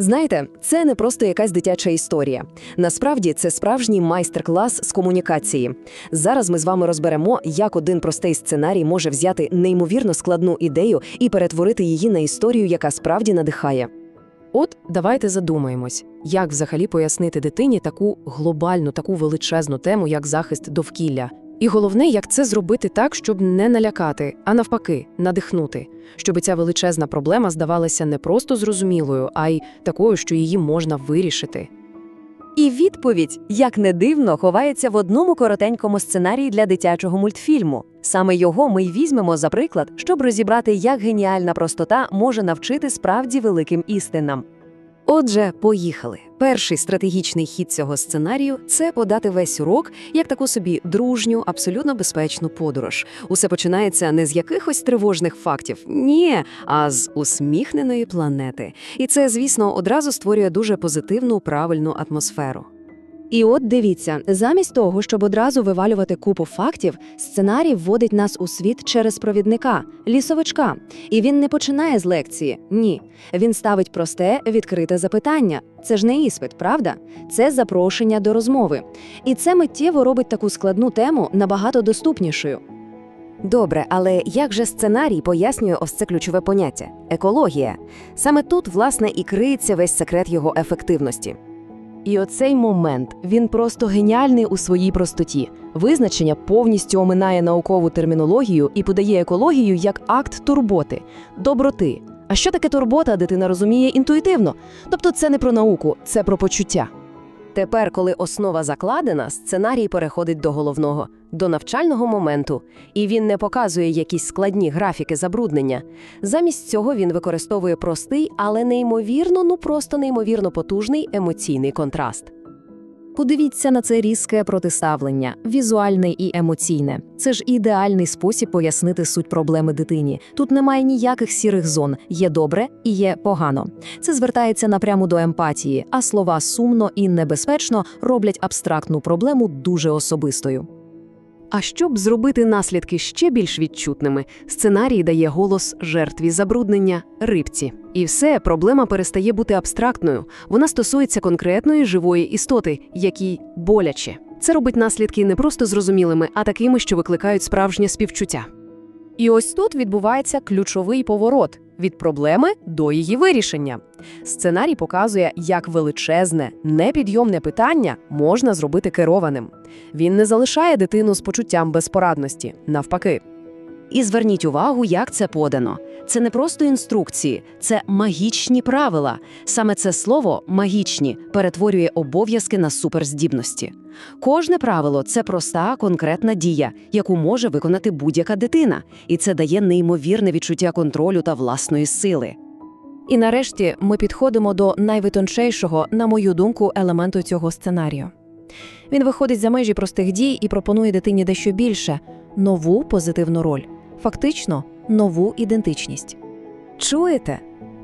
Знаєте, це не просто якась дитяча історія. Насправді це справжній майстер-клас з комунікації. Зараз ми з вами розберемо, як один простий сценарій може взяти неймовірно складну ідею і перетворити її на історію, яка справді надихає. От давайте задумаємось, як взагалі пояснити дитині таку глобальну, таку величезну тему, як захист довкілля. І головне, як це зробити так, щоб не налякати, а навпаки, надихнути, щоб ця величезна проблема здавалася не просто зрозумілою, а й такою, що її можна вирішити. І відповідь, як не дивно, ховається в одному коротенькому сценарії для дитячого мультфільму. Саме його ми й візьмемо за приклад, щоб розібрати, як геніальна простота може навчити справді великим істинам. Отже, поїхали. Перший стратегічний хід цього сценарію це подати весь урок як таку собі дружню, абсолютно безпечну подорож. Усе починається не з якихось тривожних фактів, ні, а з усміхненої планети. І це, звісно, одразу створює дуже позитивну, правильну атмосферу. І от дивіться, замість того, щоб одразу вивалювати купу фактів, сценарій вводить нас у світ через провідника, лісовичка. І він не починає з лекції. Ні. Він ставить просте, відкрите запитання. Це ж не іспит, правда? Це запрошення до розмови. І це миттєво робить таку складну тему набагато доступнішою. Добре, але як же сценарій пояснює ось це ключове поняття екологія? Саме тут, власне, і криється весь секрет його ефективності. І оцей момент він просто геніальний у своїй простоті. Визначення повністю оминає наукову термінологію і подає екологію як акт турботи, доброти. А що таке турбота, дитина розуміє інтуїтивно? Тобто це не про науку, це про почуття. Тепер, коли основа закладена, сценарій переходить до головного, до навчального моменту, і він не показує якісь складні графіки забруднення. Замість цього він використовує простий, але неймовірно, ну просто неймовірно потужний емоційний контраст. Подивіться на це різке протиставлення, візуальне і емоційне. Це ж ідеальний спосіб пояснити суть проблеми дитині. Тут немає ніяких сірих зон, є добре і є погано. Це звертається напряму до емпатії, а слова сумно і небезпечно роблять абстрактну проблему дуже особистою. А щоб зробити наслідки ще більш відчутними, сценарій дає голос жертві забруднення рибці. І все, проблема перестає бути абстрактною. Вона стосується конкретної живої істоти, якій боляче. Це робить наслідки не просто зрозумілими, а такими, що викликають справжнє співчуття. І ось тут відбувається ключовий поворот від проблеми до її вирішення. Сценарій показує, як величезне, непідйомне питання можна зробити керованим. Він не залишає дитину з почуттям безпорадності, навпаки. І зверніть увагу, як це подано. Це не просто інструкції, це магічні правила. Саме це слово магічні перетворює обов'язки на суперздібності. Кожне правило це проста конкретна дія, яку може виконати будь-яка дитина, і це дає неймовірне відчуття контролю та власної сили. І нарешті ми підходимо до найвитончейшого, на мою думку, елементу цього сценарію. Він виходить за межі простих дій і пропонує дитині дещо більше нову позитивну роль, фактично нову ідентичність. Чуєте?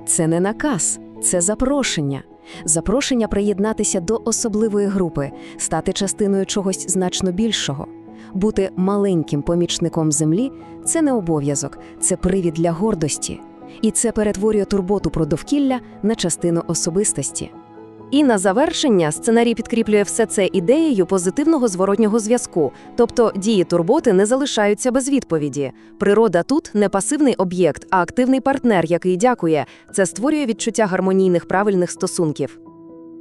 Це не наказ, це запрошення. Запрошення приєднатися до особливої групи, стати частиною чогось значно більшого. Бути маленьким помічником землі це не обов'язок, це привід для гордості. І це перетворює турботу про довкілля на частину особистості. І на завершення сценарій підкріплює все це ідеєю позитивного зворотнього зв'язку, тобто дії турботи не залишаються без відповіді. Природа тут не пасивний об'єкт, а активний партнер, який дякує. Це створює відчуття гармонійних правильних стосунків.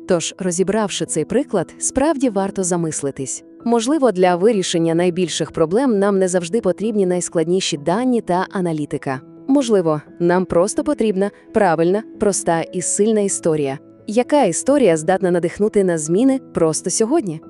Тож, розібравши цей приклад, справді варто замислитись. Можливо, для вирішення найбільших проблем нам не завжди потрібні найскладніші дані та аналітика. Можливо, нам просто потрібна правильна, проста і сильна історія. Яка історія здатна надихнути на зміни просто сьогодні?